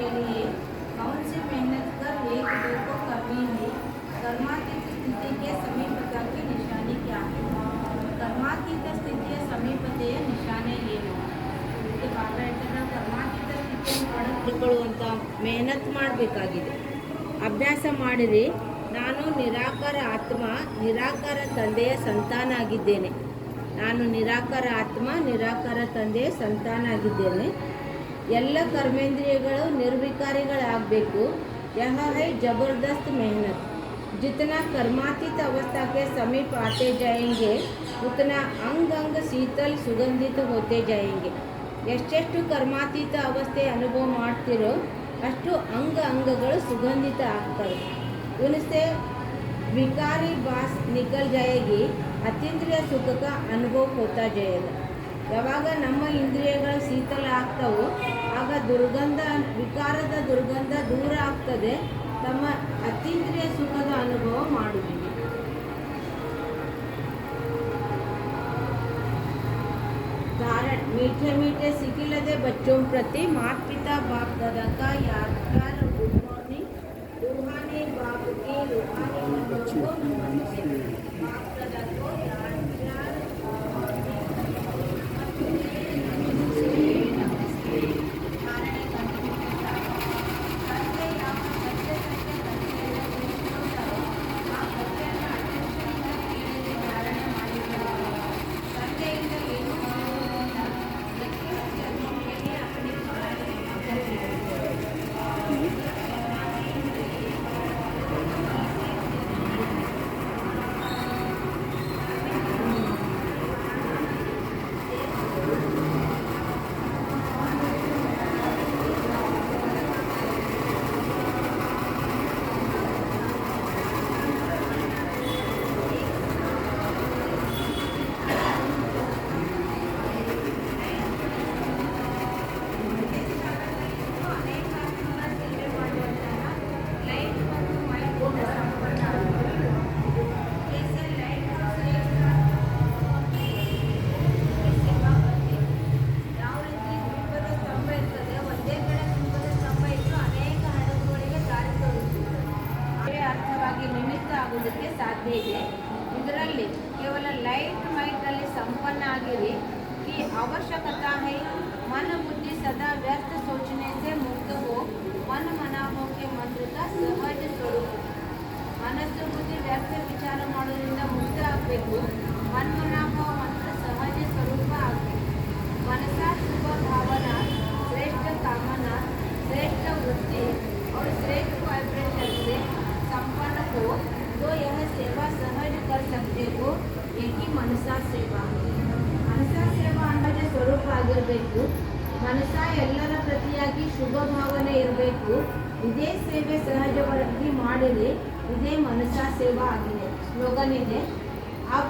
के लिए कौन सी मेहनत कर एक दो को करनी है कर्मातीत स्थिति के समीपता की निशानी क्या है ಕರ್ಮಾತೀತ ಸ್ಥಿತಿಯ ಸಮೀಪತೆಯ ನಿಶಾನೆ ಏನು ಇದಕ್ಕೆ ಬಾಬಾ ಹೇಳ್ತಾರೆ ನಾವು ಕರ್ಮಾತೀತ ಸ್ಥಿತಿಯನ್ನು ಪಡೆದುಕೊಳ್ಳುವಂಥ ಮೆಹನತ್ ಮಾಡಬೇಕಾಗಿದೆ ಅಭ್ಯಾಸ ಮಾಡಿರಿ ನಾನು ನಿರಾಕಾರ ಆತ್ಮ ನಿರಾಕಾರ ತಂದೆಯ ಸಂತಾನ ಆಗಿದ್ದೇನೆ ನಾನು ನಿರಾಕಾರ ಆತ್ಮ ನಿರಾಕಾರ ತಂದೆಯ ಸಂತಾನ ಆಗಿದ್ದೇನೆ ಎಲ್ಲ ಕರ್ಮೇಂದ್ರಿಯಗಳು ನಿರ್ವಿಕಾರಿಗಳಾಗಬೇಕು. ಯಹ ಹೈ ಜಬರ್ದಸ್ತ್ ಮೆಹನತ್. ಜಿತನಾ ಕರ್ಮಾತೀತ ಅವಸ್ಥಾಕ್ಕೆ ಸಮೀಪ ಆತೆ आते जाएंगे उतना ಶೀತಲ್ ಸುಗಂಧಿತ शीतल ಜಾಯಂಗೆ. ಎಷ್ಟೆಷ್ಟು ಕರ್ಮಾತೀತ ಅವಸ್ಥೆ ಅನುಭವ ಮಾಡ್ತಿರೋ, ಅಷ್ಟು ಅಂಗ ಅಂಗಗಳು ಸುಗಂಧಿತ ಆಗ್ತವೆ. ಉನಿಸೆ ವಿಕಾರಿ ಬಾಸ್ ನಿಕಲ್ ಜಾಯಗಿ ಅತೀಂದ್ರಿಯ ಸುಖಕ್ಕೆ ಅನುಭವ ಹೋಗ್ತಾ ಜಯದ ಯಾವಾಗ ನಮ್ಮ ಇಂದ್ರಿಯಗಳು ಶೀತಲ ಆಗ್ತಾವೋ ಆಗ ದುರ್ಗಂಧ ವಿಕಾರದ ದುರ್ಗಂಧ ದೂರ ಆಗ್ತದೆ ತಮ್ಮ ಅತೀಂದ್ರಿಯ ಸುಖದ ಅನುಭವ ಮಾಡುವಿರಿ कारण मीठे मीठे सिखिलदे बच्चों प्रति माता पिता बाप दादा का याद प्यार ಆಗುವುದಕ್ಕೆ ಸಾಧ್ಯ ಇದೆ. ಇದರಲ್ಲಿ ಕೇವಲ ಲೈಟ್ ಮೈಟಲ್ಲಿ ಸಂಪನ್ನ ಆಗಿರಿ. ಈ ಅವಶ್ಯಕತಾ ಹೈ ಮನ ಬುದ್ಧಿ ಸದಾ ವ್ಯರ್ಥ ಸೂಚನೆ ಸ್ವರೂಪ ಆಗಿರಬೇಕು ಮನಸ ಎಲ್ಲರ ಪ್ರತಿಯಾಗಿ ಶುಭ ಭಾವನೆ ಇರಬೇಕು ಇದೇ ಸೇವೆ ಸಹಜವಾಗಿ ಮಾಡಿರಿ ಇದೇ ಮನಸಾ ಸೇವಾ ಆಗಿದೆ ಸ್ಲೋಗನ್ ಇದೆ अब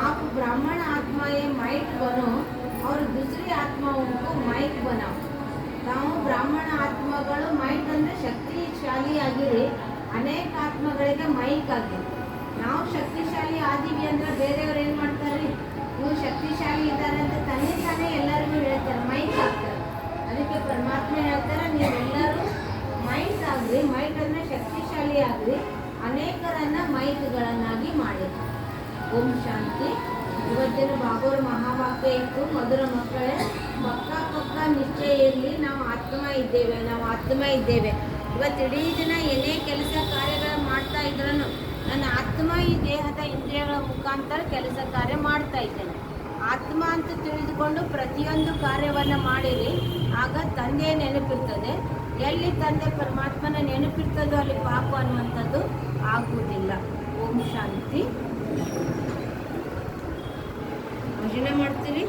आप ब्राह्मण आत्माएं माइट बनो और दूसरी आत्माओं को माइक बनाओ ನಾವು ಬ್ರಾಹ್ಮಣ ಆತ್ಮಗಳು ಮೈಕ್ ಅಂದರೆ ಶಕ್ತಿಶಾಲಿ ಆಗಿರಿ ಅನೇಕ ಆತ್ಮಗಳಿಗೆ ಮೈಕ್ ಆಗಿರಿ ನಾವು ಶಕ್ತಿಶಾಲಿ ಆದೀವಿ ಅಂದ್ರೆ ಬೇರೆಯವ್ರು ಏನು ಮಾಡ್ತಾರೆ ಇವ್ರು ಶಕ್ತಿಶಾಲಿ ಇದ್ದಾರೆ ಅಂತ ತನ್ನೇ ತಾನೇ ಎಲ್ಲರಿಗೂ ಹೇಳ್ತಾರೆ. ಮೈಕ್ ಆಗ್ತಾರೆ ಅದಕ್ಕೆ ಪರಮಾತ್ಮ ಹೇಳ್ತಾರೆ, ನೀವೆಲ್ಲರೂ ಮೈಕ್ ಆಗ್ರಿ ಮೈಕ್ ಅಂದರೆ ಶಕ್ತಿಶಾಲಿ ಆಗ್ರಿ. ಅನೇಕರನ್ನ ಮೈಕ್ಗಳನ್ನಾಗಿ ಮಾಡಿ. ಓಂ ಶಾಂತಿ. ಇವತ್ತಿನ ಬಾಬೋರ್ ಮಹಾವಾಕ್ಯ ಇತ್ತು, ಮಧುರ ಮಕ್ಕಳೇ, ಪಕ್ಕ ಪಕ್ಕ ನಿಶ್ಚಯಲ್ಲಿ ನಾವು ಆತ್ಮ ಇದ್ದೇವೆ, ನಾವು ಆತ್ಮ ಇದ್ದೇವೆ. ಇವತ್ತು ಇಡೀ ದಿನ ಏನೇ ಕೆಲಸ ಕಾರ್ಯಗಳು ಮಾಡ್ತಾ ಇದ್ರೂ ನನ್ನ ಆತ್ಮ ಈ ದೇಹದ ಇಂದ್ರಿಯಗಳ ಮುಖಾಂತರ ಕೆಲಸ ಕಾರ್ಯ ಮಾಡ್ತಾ ಇದ್ದೇನೆ. ಆತ್ಮ ಅಂತ ತಿಳಿದುಕೊಂಡು ಪ್ರತಿಯೊಂದು ಕಾರ್ಯವನ್ನು ಮಾಡಿರಿ, ಆಗ ತಂದೆ ನೆನಪಿರ್ತದೆ. ಎಲ್ಲಿ ತಂದೆ ಪರಮಾತ್ಮನ ನೆನಪಿರ್ತದೋ ಅಲ್ಲಿ ಪಾಪ ಅನ್ನುವಂಥದ್ದು ಆಗುವುದಿಲ್ಲ. ಓಂ ಶಾಂತಿ. ಭಜನೆ ಮಾಡ್ತೀರಿ?